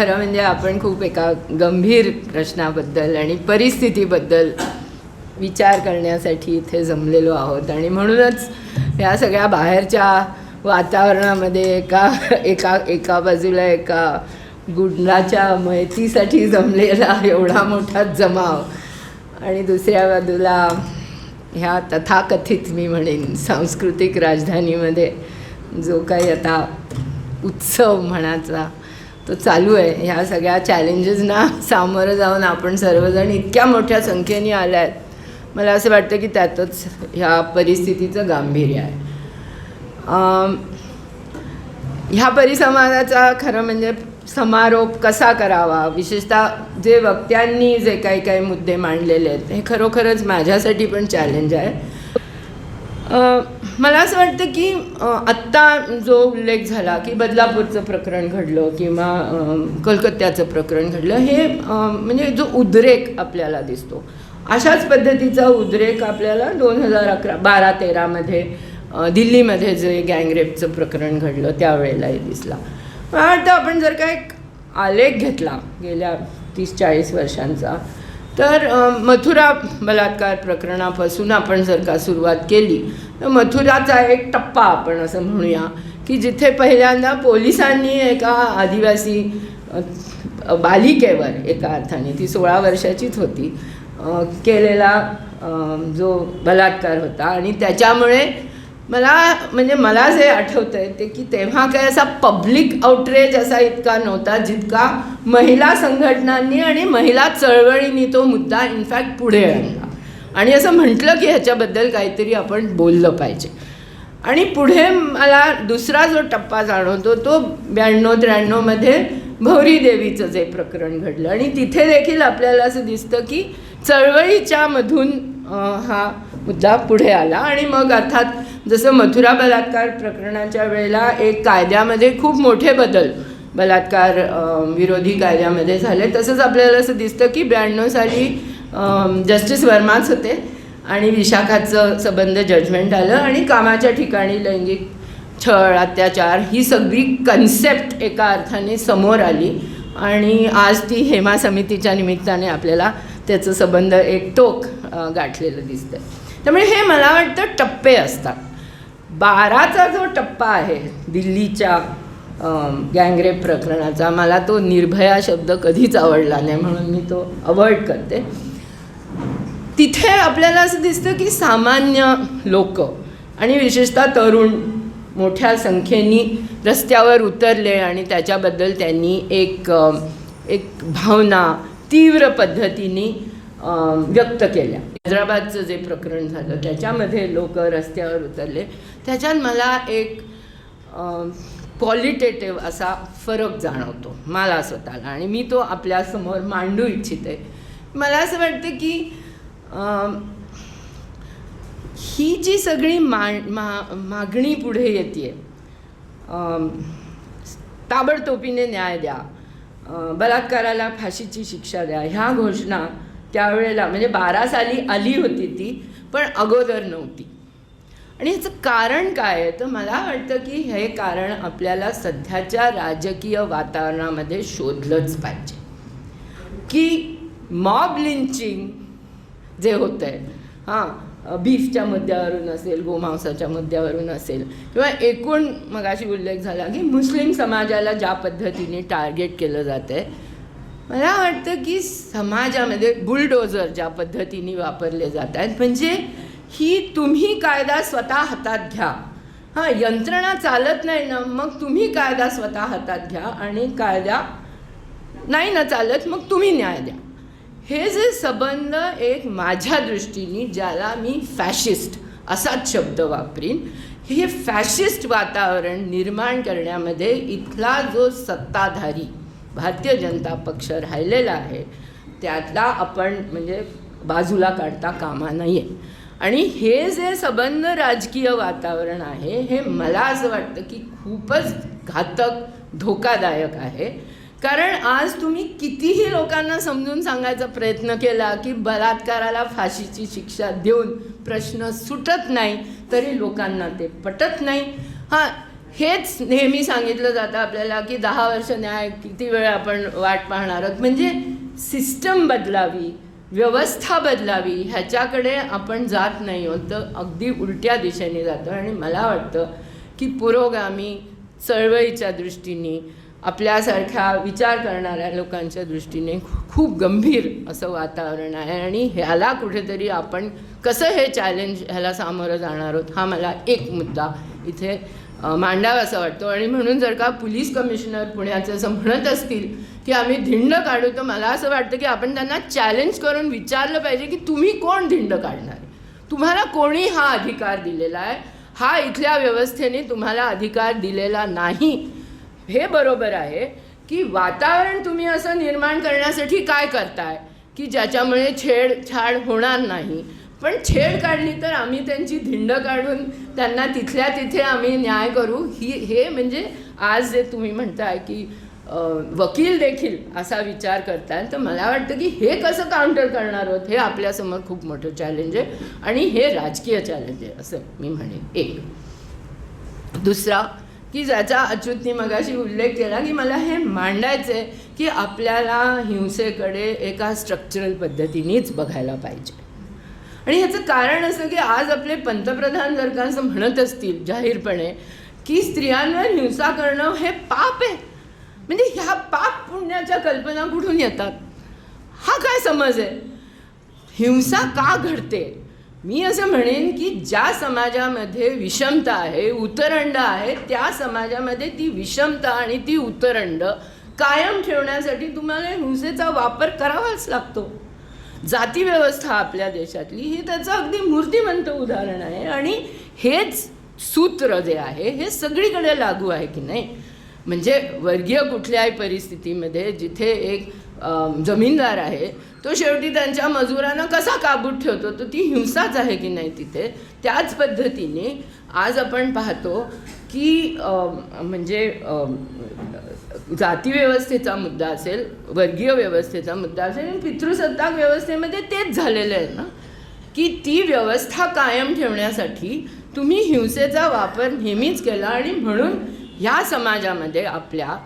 खरं म्हणजे आपण खूप एका गंभीर प्रश्नाबद्दल आणि परिस्थितीबद्दल विचार करण्यासाठी इथे जमलेलो आहोत. आणि म्हणूनच ह्या सगळ्या बाहेरच्या वातावरणामध्ये एका एका एका बाजूला एका गुंडाच्या मैतीसाठी जमलेला एवढा मोठा जमाव. आणि दुसऱ्या बाजूला ह्या तथाकथित मी म्हणेन सांस्कृतिक राजधानीमध्ये जो काही आता उत्सव म्हणाचा तो चालू आहे. ह्या सगळ्या चॅलेंजेसना सामोरं जाऊन आपण सर्वजण इतक्या मोठ्या संख्येने आल्या आहेत मला असं वाटतं की त्यातच ह्या परिस्थितीचं गांभीर्य आहे. ह्या परिसंवादाचा खरं म्हणजे समारोप कसा करावा? विशेषतः जे वक्त्यांनी जे काही काही मुद्दे मांडलेले आहेत हे खरोखरच माझ्यासाठी पण चॅलेंज आहे. मला असं वाटतं की आत्ता जो उल्लेख झाला की बदलापूरचं प्रकरण घडलं किंवा कलकत्त्याचं प्रकरण घडलं हे म्हणजे जो उद्रेक आपल्याला दिसतो. अशाच पद्धतीचा उद्रेक आपल्याला दोन हजार अकरा बारा तेरामध्ये दिल्लीमध्ये जे गँगरेपचं प्रकरण घडलं त्यावेळेलाही दिसला. मला वाटतं आपण जर का एक आलेख घेतला गेल्या तीस चाळीस वर्षांचा तर मथुरा बलात्कार प्रकरणापासून आपण जर का सुरुवात केली तर मथुराचा एक टप्पा आपण असं म्हणूया की जिथे पहिल्यांदा पोलिसांनी एका आदिवासी बालिकेवर एका अर्थाने ती सोळा वर्षाचीच होती केलेला जो बलात्कार होता. आणि त्याच्यामुळे मला म्हणजे मला जे आठवतं आहे ते की तेव्हा काय असा पब्लिक आउटरेज असा इतका नव्हता जितका महिला संघटनांनी आणि महिला चळवळींनी तो मुद्दा इनफॅक्ट पुढे आणला. आणि असं म्हटलं की ह्याच्याबद्दल काहीतरी आपण बोललं पाहिजे. आणि पुढे मला दुसरा जो टप्पा जाणवतो तो ब्याण्णव त्र्याण्णवमध्ये भौरी देवीचं जे प्रकरण घडलं. आणि तिथे देखील आपल्याला असं दिसतं की चळवळीच्या मधून हा मुद्दा पुढे आला. आणि मग अर्थात जसं मथुरा बलात्कार प्रकरणाच्या वेळेला एक कायद्यामध्ये खूप मोठे बदल बलात्कार विरोधी कायद्यामध्ये झाले. तसंच आपल्याला असं दिसतं की ब्याण्णव साली जस्टिस वर्माच होते आणि विशाखाचं संबंध जजमेंट आलं आणि कामाच्या ठिकाणी लैंगिक छळ अत्याचार ही सगळी कन्सेप्ट एका अर्थाने समोर आली. आणि आज ती हेमा समितीच्या निमित्ताने आपल्याला त्याचं संबंध एक टोक गाठलेलं दिसतं त्यामुळे हे मला वाटतं टप्पे असतात. बाराचा जो टप्पा आहे दिल्लीच्या गँगरेप प्रकरणाचा मला तो निर्भया शब्द कधीच आवडला नाही म्हणून मी तो अवॉइड करते. तिथे आपल्याला असं दिसतं की सामान्य लोक आणि विशेषतः तरुण मोठ्या संख्येने रस्त्यावर उतरले आणि त्याच्याबद्दल त्यांनी एक एक भावना तीव्र पद्धतीने व्यक्त केल्या. हैदराबादचं जे प्रकरण झालं त्याच्यामध्ये लोक रस्त्यावर उतरले. त्याच्यात मला एक क्वालिटेटिव्ह असा फरक जाणवतो मला स्वतःला. आणि मी तो आपल्यासमोर मांडू इच्छिते. मला असं वाटतं की ही जी सगळी मा मा मागणी पुढे येते ताबडतोबीने न्याय द्या बलात्काराला फाशीची शिक्षा द्या ह्या घोषणा त्यावेळेला म्हणजे बारा साली आली होती ती पण अगोदर नव्हती. आणि ह्याचं कारण काय आहे? तर मला वाटतं की हे कारण आपल्याला सध्याच्या राजकीय वातावरणामध्ये शोधलंच पाहिजे. की मॉब लिंचिंग जे होतं आहे हां बीफच्या मुद्द्यावरून असेल गोमांसाच्या मुद्द्यावरून असेल किंवा एकूण मगाशी उल्लेख झाला की मुस्लिम समाजाला ज्या पद्धतीने टार्गेट केलं जातं आहे मला वाटतं की समाजामध्ये बुलडोजर ज्या पद्धतीने वापरले जात आहेत म्हणजे ही तुम्ही कायदा स्वतः हातात घ्या. हां यंत्रणा चालत नाही ना मग तुम्ही कायदा स्वतः हातात घ्या आणि कायदा नाही ना चालत मग तुम्ही न्याय द्या. हे जे संबंध एक माझ्या दृष्टीने ज्याला मी फॅशिस्ट असाच शब्द वापरीन हे फॅशिस्ट वातावरण निर्माण करण्यामध्ये इथला जो सत्ताधारी भारतीय जनता पक्ष राहिलेला आहे त्यातला आपण म्हणजे बाजूला काढता कामा नये. आणि हे जे सबंध राजकीय वातावरण आहे हे मला असं वाटतं की खूपच घातक धोकादायक आहे. कारण आज तुम्ही कितीही लोकांना समजून सांगायचा प्रयत्न केला की बलात्काराला फाशीची शिक्षा देऊन प्रश्न सुटत नाही तरी लोकांना ते पटत नाही. हां हेच नेहमी सांगितलं जातं आपल्याला की दहा वर्ष न्याय किती वेळ आपण वाट पाहणार आहोत? म्हणजे सिस्टम बदलावी व्यवस्था बदलावी ह्याच्याकडे आपण जात नाही आहोत. तर अगदी उलट्या दिशेने जातो. आणि मला वाटतं की पुरोगामी चळवळीच्या दृष्टीने आपल्यासारख्या विचार करणाऱ्या लोकांच्या दृष्टीने खूप गंभीर असं वातावरण आहे. आणि ह्याला कुठेतरी आपण कसं हे चॅलेंज ह्याला सामोरं जाणार आहोत? हा मला एक मुद्दा इथे मांडावा असं वाटतो. आणि म्हणून जर का पोलीस कमिशनर पुण्याचं असं म्हणत असतील की आम्ही धिंड काढू तर मला असं वाटतं की आपण त्यांना चॅलेंज करून विचारलं पाहिजे की तुम्ही कोण धिंड काढणार? तुम्हाला कोणी हा अधिकार दिलेला आहे? हा इथल्या व्यवस्थेने तुम्हाला अधिकार दिलेला नाही. हे बरोबर आहे की वातावरण तुम्ही असं निर्माण करण्यासाठी काय करताय? की ज्याच्यामुळे छेडछाड होणार नाही? पण छेड काढली तर आम्ही त्यांची धिंड काढून त्यांना तिथल्या तिथे आम्ही न्याय करू. ही हे म्हणजे आज जे तुम्ही म्हणताय की वकील देखील असा विचार करताय तर मला वाटतं की हे कसं काउंटर करणार आहोत हे आपल्यासमोर खूप मोठं चॅलेंज आहे आणि हे राजकीय चॅलेंज आहे असं मी म्हणेन. एक. दुसरा की ज्याचा अच्युतनी मगाशी उल्लेख केला की मला हे मांडायचं आहे की आपल्याला हिंसेकडे एका स्ट्रक्चरल पद्धतीनेच बघायला पाहिजे. आणि ह्याचं कारण असं की आज आपले पंतप्रधान जर का असं म्हणत असतील जाहीरपणे की स्त्रियांवर हिंसा करणं हे पाप आहे. म्हणजे ह्या पाप पुण्याच्या कल्पना कुठून येतात? हा काय समज आहे? हिंसा का घडते? मी असं म्हणेन की ज्या समाजामध्ये विषमता आहे उतरंड आहे त्या समाजामध्ये ती विषमता आणि ती उतरंड कायम ठेवण्यासाठी तुम्हाला हिंसेचा वापर करावाच लागतो. जाती व्यवस्था आपल्या देशातली ही त्याचं अगदी मूर्तिमंत उदाहरण आहे. आणि हेच सूत्र जे आहे हे सगळीकडे लागू आहे की नाही? म्हणजे वर्गीय कुठल्याही परिस्थितीमध्ये जिथे एक जमीनदार आहे तो शेवटी त्यांच्या मजुरांना कसा काबूत ठेवतो? तर ती हिंसाच आहे की नाही तिथे? त्याच पद्धतीने आज आपण पाहतो की म्हणजे जाती व्यवस्थेचा मुद्दा असेल वर्गीय व्यवस्थेचा मुद्दा असेल आणि पितृसत्ताक व्यवस्थेमध्ये तेच झालेलं आहे ना की ती व्यवस्था कायम ठेवण्यासाठी तुम्ही हिंसेचा वापर नेहमीच केला आणि म्हणून ह्या समाजामध्ये आपल्या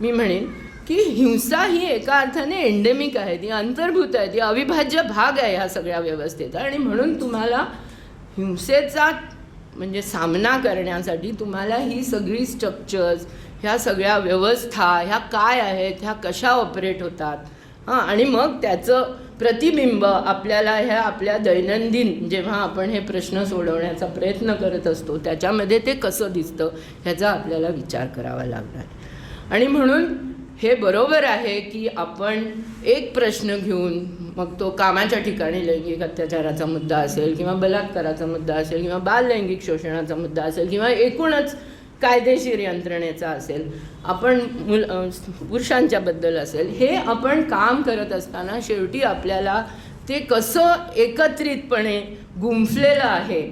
मी म्हणेन की हिंसा ही एका अर्थाने एंडेमिक आहे ती अंतर्भूत आहे ती अविभाज्य भाग आहे ह्या सगळ्या व्यवस्थेचा. आणि म्हणून तुम्हाला हिंसेचा म्हणजे सामना करण्यासाठी तुम्हाला ही सगळी स्ट्रक्चर्स ह्या सगळ्या व्यवस्था ह्या काय आहेत ह्या कशा ऑपरेट होतात हां आणि मग त्याचं प्रतिबिंब आपल्याला ह्या आपल्या दैनंदिन जेव्हा आपण हे प्रश्न सोडवण्याचा प्रयत्न करत असतो त्याच्यामध्ये ते कसं दिसतं ह्याचा आपल्याला विचार करावा लागणार. आणि म्हणून हे बरोबर आहे की आपण एक प्रश्न घेऊन मग तो कामाच्या ठिकाणी लैंगिक अत्याचाराचा मुद्दा असेल किंवा बलात्काराचा मुद्दा असेल किंवा बाल लैंगिक शोषणाचा मुद्दा असेल किंवा एकूणच कायदेशीर यंत्रणेचा असेल आपण मुल पुरुषांच्याबद्दल असेल हे आपण काम करत असताना शेवटी आपल्याला ते कसं एकत्रितपणे गुंफलेलं आहे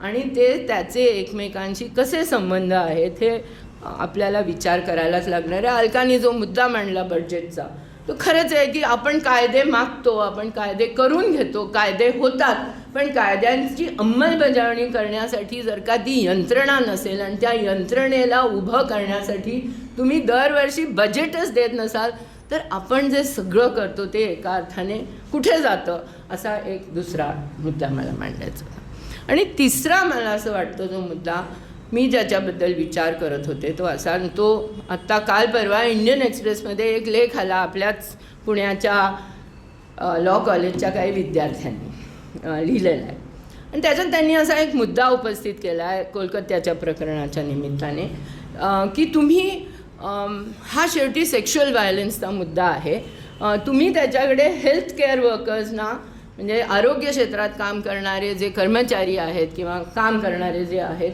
आणि ते त्याचे एकमेकांशी कसे संबंध आहेत हे आपल्याला विचार करायलाच लागणार आहे. अलकानी जो मुद्दा मांडला बजेटचा तो खरंच आहे की आपण कायदे मागतो आपण कायदे करून घेतो कायदे होतात पण कायद्यांची अंमलबजावणी करण्यासाठी जर का ती यंत्रणा नसेल आणि त्या यंत्रणेला उभं करण्यासाठी तुम्ही दरवर्षी बजेटच देत नसाल तर आपण जे सगळं करतो ते एका अर्थाने कुठे जातं? असा एक दुसरा मुद्दा मला मांडायचा आणि तिसरा मला असं वाटतं जो मुद्दा मी ज्याच्याबद्दल विचार करत होते तो असा आणि तो आत्ता काल परवा इंडियन एक्सप्रेसमध्ये एक लेख आला आपल्याच पुण्याच्या लॉ कॉलेजच्या काही विद्यार्थ्यांनी लिहिलेला आहे. आणि त्याच्यात त्यांनी असा एक मुद्दा उपस्थित केला आहे कोलकात्याच्या प्रकरणाच्या निमित्ताने की तुम्ही हा शेवटी सेक्शुअल व्हायलन्सचा मुद्दा आहे. तुम्ही त्याच्याकडे हेल्थ केअर वर्कर्सना म्हणजे आरोग्य क्षेत्रात काम करणारे जे कर्मचारी आहेत किंवा काम करणारे जे आहेत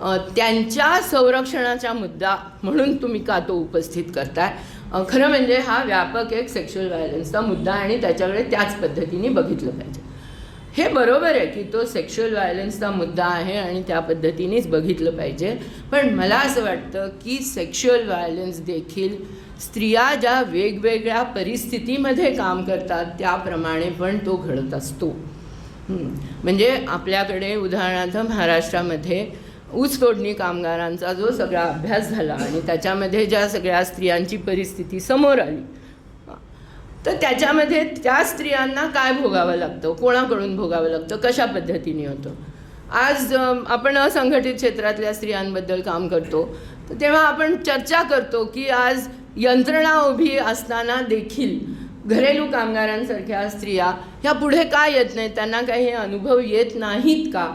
त्यांच्या संरक्षणाचा मुद्दा म्हणून तुम्ही का तो उपस्थित करताय? खरं म्हणजे हा व्यापक एक सेक्शुअल व्हायलन्सचा मुद्दा आणि त्याच्याकडे त्याच पद्धतीने बघितलं पाहिजे. हे बरोबर आहे की तो सेक्शुअल व्हायलन्सचा मुद्दा आहे आणि त्या पद्धतीनेच बघितलं पाहिजे. पण मला असं वाटतं की सेक्शुअल व्हायलन्स देखील स्त्रिया ज्या वेगवेगळ्या परिस्थितीमध्ये काम करतात त्याप्रमाणे पण तो घडत असतो. म्हणजे आपल्याकडे उदाहरणार्थ महाराष्ट्रामध्ये ऊसतोडणी कामगारांचा जो सगळा अभ्यास झाला आणि त्याच्यामध्ये ज्या सगळ्या स्त्रियांची परिस्थिती समोर आली तर त्याच्यामध्ये त्या स्त्रियांना काय भोगावं लागतं? कोणाकडून भोगावं लागतं? कशा पद्धतीने होतं? आज आपण असंघटित क्षेत्रातल्या स्त्रियांबद्दल काम करतो तर तेव्हा आपण चर्चा करतो की आज यंत्रणा उभी असताना देखील घरेलू कामगारांसारख्या स्त्रिया ह्या पुढे का येत नाहीत? त्यांना काही अनुभव येत नाहीत का?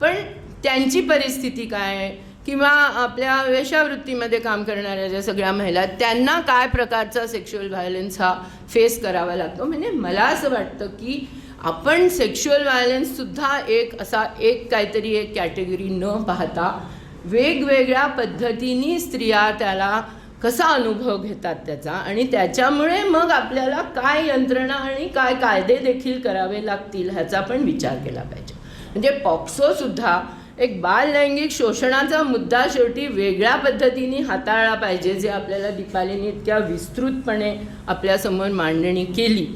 पण त्यांची परिस्थिती काय? आहे किंवा आपल्या वेशावृत्तीमध्ये काम करणाऱ्या ज्या सगळ्या महिला त्यांना काय प्रकारचा सेक्शुअल व्हायलन्स हा फेस करावा लागतो? म्हणजे मला असं वाटतं की आपण सेक्शुअल व्हायलन्ससुद्धा एक असा एक काहीतरी एक कॅटेगरी न पाहता वेगवेगळ्या पद्धतीने स्त्रिया त्याला कसा अनुभव घेतात त्याचा? आणि त्याच्यामुळे मग आपल्याला काय यंत्रणा आणि काय कायदे देखील करावे लागतील ह्याचा पण विचार केला पाहिजे. म्हणजे पॉक्सोसुद्धा एक बाल लैंगिक शोषणाचा मुद्दा शेवटी वेगळ्या पद्धतीने हाताळला पाहिजे जे आपल्याला दीपालीने इतक्या विस्तृतपणे आपल्यासमोर मांडणी केली.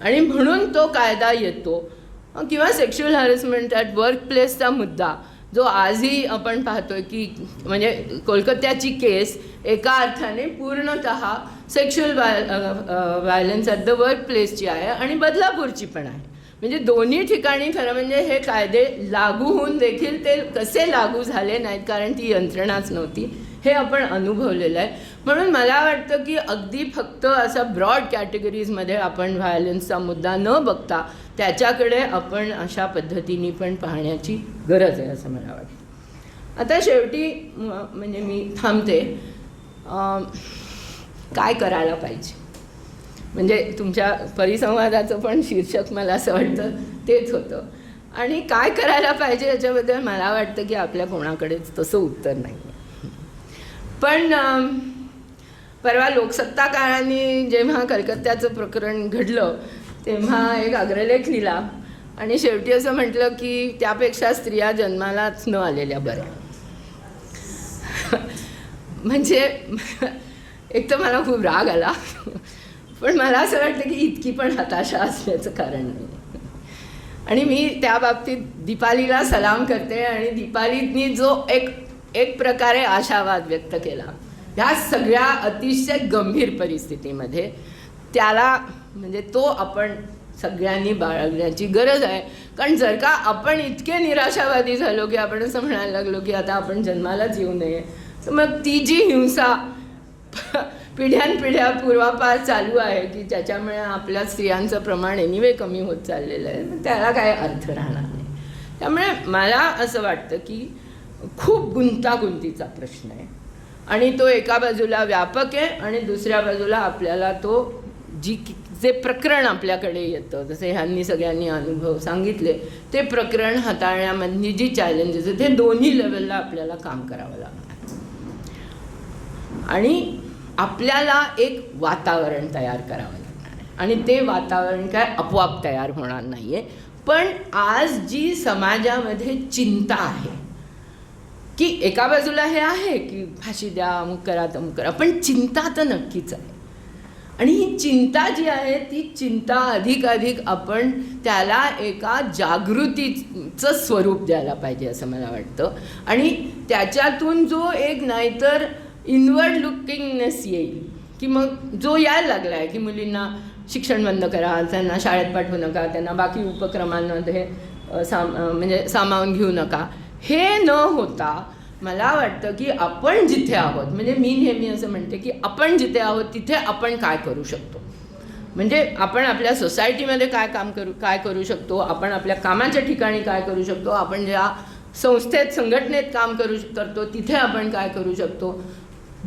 आणि म्हणून तो कायदा येतो किंवा सेक्शुअल हॅरेसमेंट ॲट वर्क प्लेसचा मुद्दा जो आजही आपण पाहतोय की म्हणजे कोलकात्याची केस एका अर्थाने पूर्णत सेक्शुअल वाय व्हायलन्स ॲट द वर्क प्लेसची आहे आणि बदलापूरची पण आहे. म्हणजे दोन्ही ठिकाणी खरं म्हणजे हे कायदे लागू होऊन देखील ते कसे लागू झाले नाहीत कारण ती यंत्रणाच नव्हती हे आपण अनुभवलेलं आहे. म्हणून मला वाटतं की अगदी फक्त असं ब्रॉड कॅटेगरीजमध्ये आपण व्हायलन्सचा मुद्दा न बघता त्याच्याकडे आपण अशा पद्धतीने पण पाहण्याची गरज आहे असं मला वाटतं. आता शेवटी म्हणजे मी थांबते. काय करायला पाहिजे? म्हणजे तुमच्या परिसंवादाचं पण शीर्षक मला असं वाटतं तेच होतं. आणि काय करायला पाहिजे याच्याबद्दल मला वाटतं की आपल्या कोणाकडेच तसं उत्तर नाही. आहे पण परवा लोकसत्ता काळाने जेव्हा कलकत्त्याचं प्रकरण घडलं तेव्हा एक अग्रलेख लिहिला. आणि शेवटी असं म्हटलं की त्यापेक्षा स्त्रिया जन्मालाच न आलेल्या बऱ्या. म्हणजे एक तर मला खूप राग आला. पण मला असं वाटतं की इतकी पण हताशा असल्याचं कारण नाही. आणि मी त्या बाबतीत दीपालीला सलाम करते आणि दीपालीनी जो एक एक प्रकारे आशावाद व्यक्त केला ह्या सगळ्या अतिशय गंभीर परिस्थितीमध्ये त्याला म्हणजे तो आपण सगळ्यांनी बाळगण्याची गरज आहे. कारण जर का आपण इतके निराशावादी झालो की आपण असं म्हणायला लागलो की आता आपण जन्मालाच येऊ नये तर मग ती जी हिंसा पिढ्यानपिढ्या पूर्वापार चालू आहे की ज्याच्यामुळे आपल्या स्त्रियांचं प्रमाण एनिवे कमी होत चाललेलं आहे. त्याला काय अर्थ राहणार नाही. त्यामुळे मला असं वाटतं की खूप गुंतागुंतीचा प्रश्न आहे. आणि तो एका बाजूला व्यापक आहे आणि दुसऱ्या बाजूला आपल्याला तो जी जे प्रकरण आपल्याकडे येतं जसे ह्यांनी सगळ्यांनी अनुभव सांगितले ते प्रकरण हाताळण्यामधली जी चॅलेंजेस आहेत ते दोन्ही लेवलला आपल्याला काम करावं लागणार. आणि आपल्याला एक वातावरण तयार करावं लागणार आहे. आणि ते वातावरण काय आपोआप तयार होणार नाही आहे पण आज जी समाजामध्ये चिंता आहे की एका बाजूला हे आहे की फाशी द्या अमुक करा तमुक करा पण चिंता तर नक्कीच आहे. आणि ही चिंता जी आहे ती चिंता अधिकाधिक आपण त्याला एका जागृतीचं स्वरूप द्यायला पाहिजे असं मला वाटतं. आणि त्याच्यातून जो एक नाहीतर इनवर्ड लुकिंगनेस येईल की मग जो यायला लागला आहे की मुलींना शिक्षण बंद करा त्यांना शाळेत पाठवू नका त्यांना बाकी उपक्रमांमध्ये साम म्हणजे सामावून घेऊ नका. हे न होता मला वाटतं की आपण जिथे आहोत म्हणजे मी नेहमी असं म्हणते की आपण जिथे आहोत तिथे आपण काय करू शकतो. म्हणजे आपण आपल्या सोसायटीमध्ये काय काम करू काय करू शकतो आपण आपल्या कामाच्या ठिकाणी काय करू शकतो आपण ज्या संस्थेत संघटनेत काम करू करतो तिथे आपण काय करू शकतो.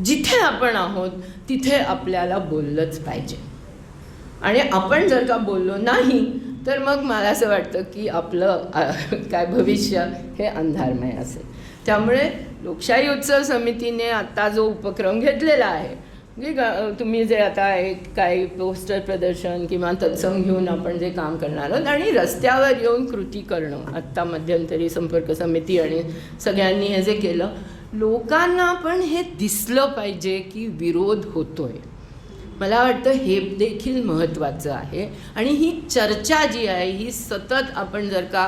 जिथे आपण आहोत तिथे आपल्याला बोललंच पाहिजे. आणि आपण जर का बोललो नाही तर मग मला असं वाटतं की आपलं काय भविष्य हे अंधारमय असेल. त्यामुळे लोकशाही उत्सव समितीने आत्ता जो उपक्रम घेतलेला आहे म्हणजे तुम्ही जे आता एक काही पोस्टर प्रदर्शन किंवा तत्सम घेऊन आपण जे काम करणार आहोत आणि रस्त्यावर येऊन कृती करणं आत्ता मध्यंतरी संपर्क समिती आणि सगळ्यांनी हे जे केलं लोकांना पण हे दिसलं पाहिजे की विरोध होतोय. मला वाटतं हे देखील महत्त्वाचं आहे. आणि ही चर्चा जी आहे ही सतत आपण जर का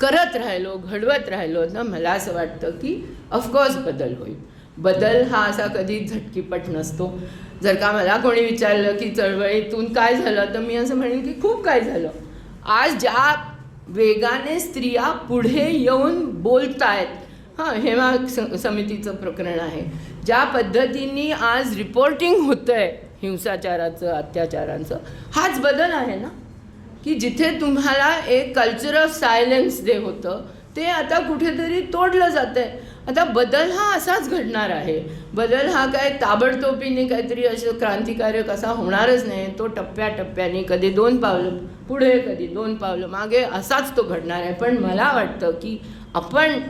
करत राहिलो घडवत राहिलो तर मला असं वाटतं की ऑफकोर्स बदल होईल. बदल हा असा कधी झटकीपट नसतो. जर का मला कोणी विचारलं की चळवळीतून काय झालं? तर मी असं म्हणेन की खूप काय झालं. आज ज्या वेगाने स्त्रिया पुढे येऊन बोलतायत हां हेमा स- समितीचं प्रकरण आहे. ज्या पद्धतीने आज रिपोर्टिंग होतं आहे हिंसाचाराचं अत्याचारांचं हाच बदल आहे ना? की जिथे तुम्हाला एक कल्चर ऑफ सायलेन्स जे होतं ते आता कुठेतरी तोडलं जातं आहे आता बदल हा असाच घडणार आहे. बदल हा काय ताबडतोबीने काहीतरी असं क्रांतिकारक असा होणारच नाही. तो टप्प्याटप्प्याने कधी दोन पावलं पुढे कधी दोन पावलं मागे असाच तो घडणार आहे. पण मला वाटतं की आपण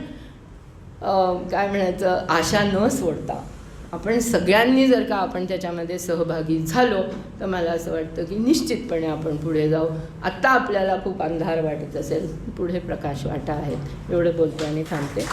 काय म्हणायचं आशा न सोडता. आपण सगळ्यांनी जर का आपण त्याच्यामध्ये सहभागी झालो तर मला असं वाटतं की निश्चितपणे आपण पुढे जाऊ. आत्ता आपल्याला खूप अंधार वाटत असेल पुढे प्रकाश वाटा आहेत. एवढं बोलते आणि थांबते.